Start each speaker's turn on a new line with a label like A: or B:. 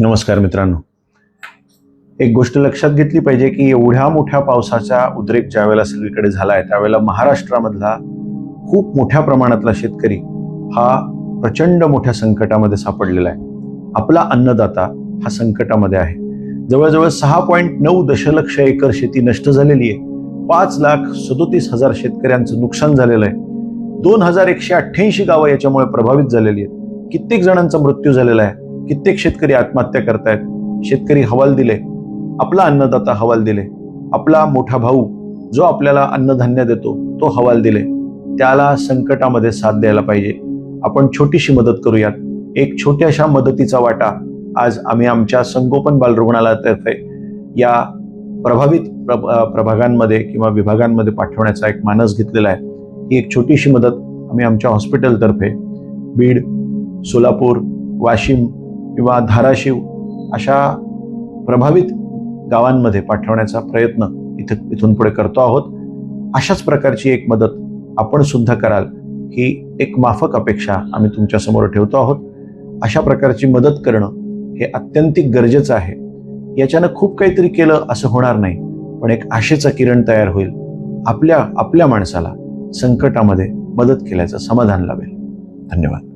A: नमस्कार मित्रांनो. एक गोष्ट लक्षात घेतली पाहिजे की एवढ्या मोठ्या पावसाचा उद्रेक ज्यावेळेला सगळीकडे झाला आहे त्यावेळेला महाराष्ट्रामधला खूप मोठ्या प्रमाणातला शेतकरी हा प्रचंड मोठ्या संकटामध्ये सापडलेला आहे. आपला अन्नदाता हा संकटामध्ये आहे. जवळजवळ सहा पॉईंट नऊ दशलक्ष एकर शेती नष्ट झालेली आहे. पाच लाख सदोतीस हजार शेतकऱ्यांचं नुकसान झालेलं आहे. दोन हजार एकशे अठ्ठ्याऐंशी गावं याच्यामुळे प्रभावित झालेली आहेत. कित्येक जणांचा मृत्यू झालेला आहे. कित्येक शेतकरी आत्महत्या करतायत. शेतकरी हवाल दिले. आपला अन्नदाता हवाल दिले. आपला मोठा भाऊ जो आपल्याला अन्नधान्य देतो तो हवाल दिले. त्याला संकटामध्ये साथ द्यायला पाहिजे. आपण छोटीशी मदत करूयात. एक छोट्याशा मदतीचा वाटा आज आम्ही आमच्या संगोपन बालरुग्णालयातर्फे या प्रभावित प्रभ प्रभागांमध्ये किंवा विभागांमध्ये पाठवण्याचा एक मानस घेतलेला आहे. ही एक छोटीशी मदत आम्ही आमच्या हॉस्पिटलतर्फे बीड सोलापूर वाशिम किंवा धाराशिव अशा प्रभावित गावांमध्ये पाठवण्याचा प्रयत्न इथं इथून पुढे करतो आहोत. अशाच प्रकारची एक मदत आपण सुद्धा कराल ही एक माफक अपेक्षा आम्ही तुमच्यासमोर ठेवतो आहोत. अशा प्रकारची मदत करणं हे अत्यंतिक गरजेचं आहे. याच्यानं खूप काहीतरी केलं असं होणार नाही पण एक आशेचं किरण तयार होईल. आपल्या आपल्या माणसाला संकटामध्ये मदत केल्याचं समाधान लाभेल. धन्यवाद.